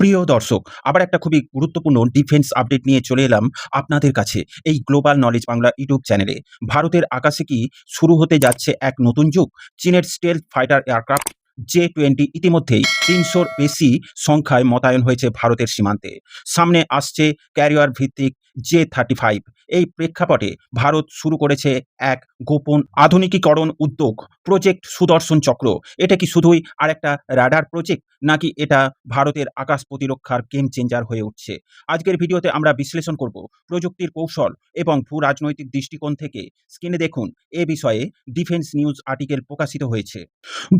প্রিয় দর্শক, আবার একটা খুবই গুরুত্বপূর্ণ ডিফেন্স আপডেট নিয়ে চলে এলাম আপনাদের কাছে এই গ্লোবাল নলেজ বাংলা ইউটিউব চ্যানেলে ভারতের আকাশে কি শুরু হতে যাচ্ছে এক নতুন যুগ? চীনের stealth fighter aircraft J twenty ইতিমধ্যেই তিনশোর বেশি সংখ্যায় মোতায়েন হয়েছে ভারতের সীমান্তে। সামনে আসছে ক্যারিয়ার ভিত্তিক জে থার্টি ফাইভ। এই প্রেক্ষাপটে ভারত শুরু করেছে এক গোপন আধুনিকীকরণ উদ্যোগ, প্রজেক্ট সুদর্শন চক্র। এটা কি শুধুই আরেকটা রাডার প্রজেক্ট, নাকি এটা ভারতের আকাশ প্রতিরক্ষার গেম চেঞ্জার হয়ে উঠছে? আজকের ভিডিওতে আমরা বিশ্লেষণ করব প্রযুক্তির কৌশল এবং ভূ রাজনৈতিক দৃষ্টিকোণ থেকে। স্ক্রিনে দেখুন, এ বিষয়ে ডিফেন্স নিউজ আর্টিকেল প্রকাশিত হয়েছে।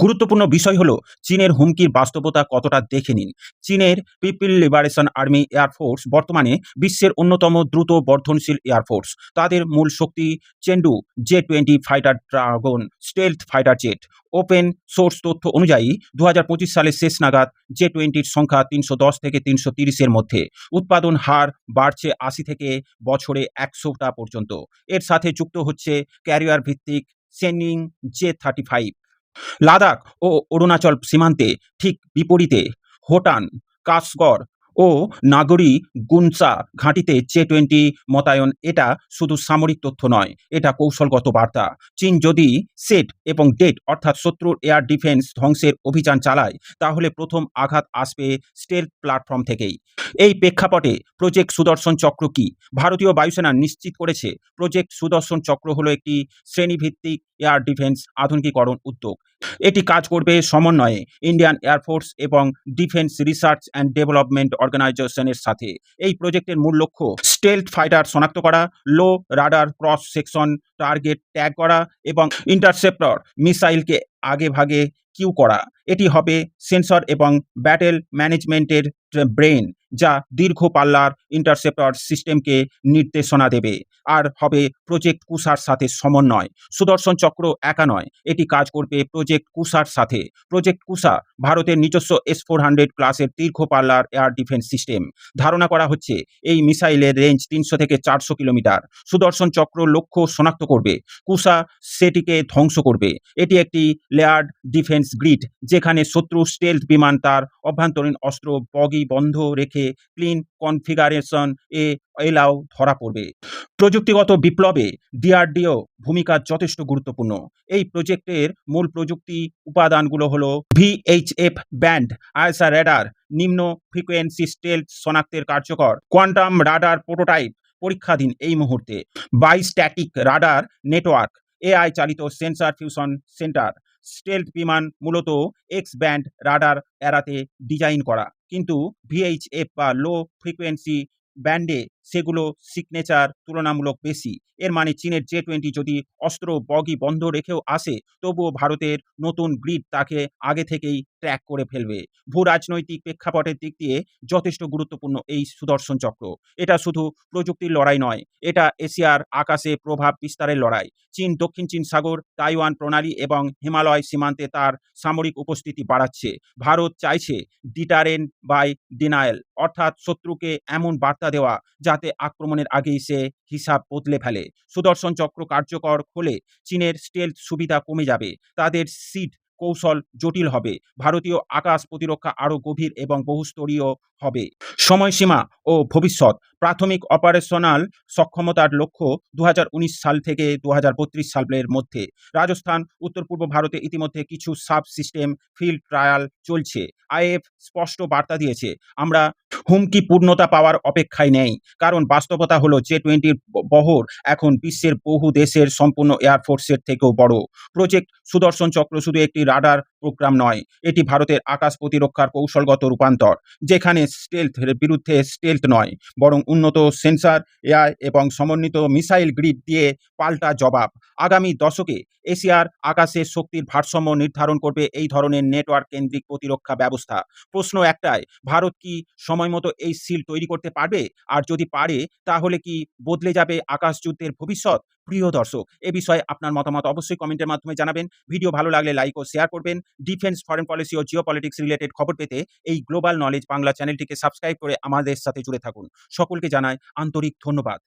গুরুত্বপূর্ণ বিষয় হলো, চীনের হুমকির বাস্তবতা কতটা দেখে নিন। চীনের পিপল লিবারেশন আর্মি এয়ারফোর্স বর্তমানে বিশ্বের অন্যতম দ্রুত বর্ধনশীল এয়ারফোর্স তাদের মূল শক্তি Chengdu J twenty fighter dragon stealth fighter jet open source তথ্য অনুযায়ী দু সালের শেষ নাগাদ জে টোয়েন্টির সংখ্যা তিনশো দশ থেকে তিনশো তিরিশের মধ্যে। উৎপাদন হার বাড়ছে আশি থেকে বছরে একশোটা পর্যন্ত। এর সাথে যুক্ত হচ্ছে ক্যারিয়ার ভিত্তিক Shenyang J thirty five Ladakh ও অরুণাচল সীমান্তে ঠিক বিপরীতে হোটান কাসগড় ও নাগরী গুনসা ঘাঁটিতে জে টোয়েন্টি মোতায়েন, এটা শুধু সামরিক তথ্য নয়, এটা কৌশলগত বার্তা। চীন যদি সেট এবং ডেট অর্থাৎ শত্রুর এয়ার ডিফেন্স ধ্বংসের অভিযান চালায়, তাহলে প্রথম আঘাত আসবে স্টেল প্ল্যাটফর্ম থেকেই। এই প্রেক্ষাপটে প্রজেক্ট সুদর্শন চক্র কি? ভারতীয় বায়ুসেনা নিশ্চিত করেছে, প্রজেক্ট সুদর্শন চক্র হলো একটি শ্রেণীভিত্তিক এয়ার ডিফেন্স আধুনিকীকরণ উদ্যোগ। এটি কাজ করবে সমন্বয়ে ইন্ডিয়ান এয়ারফোর্স এবং ডিফেন্স রিসার্চ অ্যান্ড ডেভেলপমেন্ট অর্গানাইজেশনের সাথে। এই প্রজেক্টের মূল লক্ষ্য স্টেলথ ফাইটার শনাক্ত করা low radar cross section target tag করা এবং ইন্টারসেপ্টর মিসাইলকে আগে ভাগে কিউ করা। এটি হবে সেন্সর এবং ব্যাটেল ম্যানেজমেন্টের ব্রেন যা দীর্ঘ পাল্লার ইন্টারসেপ্টর সিস্টেমকে নির্দেশনা দেবে। আর হবে প্রজেক্ট কুষার সাথে সমন্বয়। সুদর্শন চক্র একা নয়, এটি কাজ করবে প্রজেক্ট কুষার সাথে। প্রজেক্ট কুষা ভারতের নিজস্ব এস ফোর হান্ড্রেড ক্লাসের দীর্ঘ পাল্লার এয়ার ডিফেন্স সিস্টেম ধারণা করা হচ্ছে, এই মিসাইলের রেঞ্জ তিনশো থেকে চারশো কিলোমিটার। সুদর্শন চক্র লক্ষ্য শনাক্ত করবে। কুষা সেটিকে ধ্বংস করবে। এটি একটি লেয়ার্ড ডিফেন্স গ্রিড যেখানে শত্রু স্টেলথ বিমান তার অভ্যন্তরীণ অস্ত্র বগি বন্ধ রেখে ক্লিন কনফিগারেশন এ এলাও ধরা পড়বে। প্রযুক্তিগত বিপ্লবে ডিআরডিও ভূমিকা যথেষ্ট গুরুত্বপূর্ণ। এই প্রজেক্টের মূল প্রযুক্তি উপাদানগুলো হলো ভিএইচএফ ব্যান্ড আয়সা রেডার নিম্ন ফ্রিকোয়েন্সি স্টেলথ শনাক্তের কার্যকর কোয়ান্টাম রাডার প্রোটোটাইপ পরীক্ষাধীন এই মুহূর্তে বাইস্ট্যাটিক রাডার নেটওয়ার্ক এআই চালিত সেন্সার ফিউশন সেন্টার স্টেলথ বিমান মূলত এক্স ব্যান্ড রাডার এড়াতে ডিজাইন করা। কিন্তু ভিএইচএফ বা লো ফ্রিকোয়েন্সি ব্যান্ডে সেগুলো সিগনেচার তুলনামূলক বেশি। এর মানে চীনের জে টোয়েন্টি যদি অস্ত্র বগি বন্ধ রেখেও আসে, তবুও ভারতের নতুন গ্রিড তাকে আগে থেকেই ট্র্যাক করে ফেলবে। ভূ রাজনৈতিক প্রেক্ষাপটের দিক দিয়ে যথেষ্ট গুরুত্বপূর্ণ এই সুদর্শন চক্র। এটা শুধু প্রযুক্তির লড়াই নয়, এটা এশিয়ার আকাশে প্রভাব বিস্তারের লড়াই। চীন, দক্ষিণ চীন সাগর, তাইওয়ান প্রণালী এবং হিমালয় সীমান্তে তার সামরিক উপস্থিতি বাড়াচ্ছে। ভারত চাইছে ডিটারেন বাই ডিনায়েল অর্থাৎ শত্রুকে এমন বার্তা দেওয়া যাতে আক্রমণের আগেই সে হিসাব বদলে ফেলে। সুদর্শন চক্র কার্যকর হলে চীনের স্টেল সুবিধা কমে যাবে। তাদের সিট কৌশল জটিল হবে। ভারতীয় আকাশ প্রতিরক্ষা আরও গভীর এবং বহুস্তরীয় হবে। সময়সীমা ও ভবিষ্যৎ প্রাথমিক অপারেশনাল সক্ষমতার লক্ষ্য দু হাজার উনিশ সাল থেকে দু হাজার বত্রিশ সালের মধ্যে। রাজস্থান, উত্তর পূর্ব ভারতে ইতিমধ্যে কিছু সাব সিস্টেম ফিল্ড ট্রায়াল চলছে। আইএফ স্পষ্ট বার্তা দিয়েছে, আমরা হুমকি পূর্ণতা পাওয়ার অপেক্ষায় নেই, কারণ বাস্তবতা হলো জে টোয়েন্টির বহর এখন বিশ্বের বহু দেশের সম্পূর্ণ এয়ারফোর্সের থেকেও বড়। প্রজেক্ট সুদর্শন চক্র শুধু একটি রাডার প্রোগ্রাম নয়। এটি ভারতের আকাশ প্রতিরক্ষার কৌশলগত রূপান্তর, যেখানে স্টেলথ বিরুদ্ধে স্টেলথ নয়, বরং উন্নত সেন্সার এআই এবং সমন্বিত মিসাইল গ্রিড দিয়ে পাল্টা জবাব। আগামী দশকে এশিয়ার আকাশের শক্তির ভারসাম্য নির্ধারণ করবে এই ধরনের নেটওয়ার্ক কেন্দ্রিক প্রতিরক্ষা ব্যবস্থা। প্রশ্ন একটাই, ভারত কি সময় মতো এই সিল তৈরি করতে পারবে? আর যদি পারে, তাহলে কি বদলে যাবে আকাশ যুদ্ধের ভবিষ্যৎ? প্রিয় দর্শক, এ বিষয়ে আপনার মতামত অবশ্যই কমেন্টের মাধ্যমে জানাবেন। ভিডিও ভালো লাগলে লাইক ও শেয়ার করবেন। ডিফেন্স ফরেন পলিসি ও জিও পলিটিক্স রিলেটেড খবর পেতে এই গ্লোবাল নলেজ বাংলা চ্যানেলটিকে সাবস্ক্রাইব করে আমাদের সাথে জুড়ে থাকুন। সকলকে জানায় আন্তরিক ধন্যবাদ।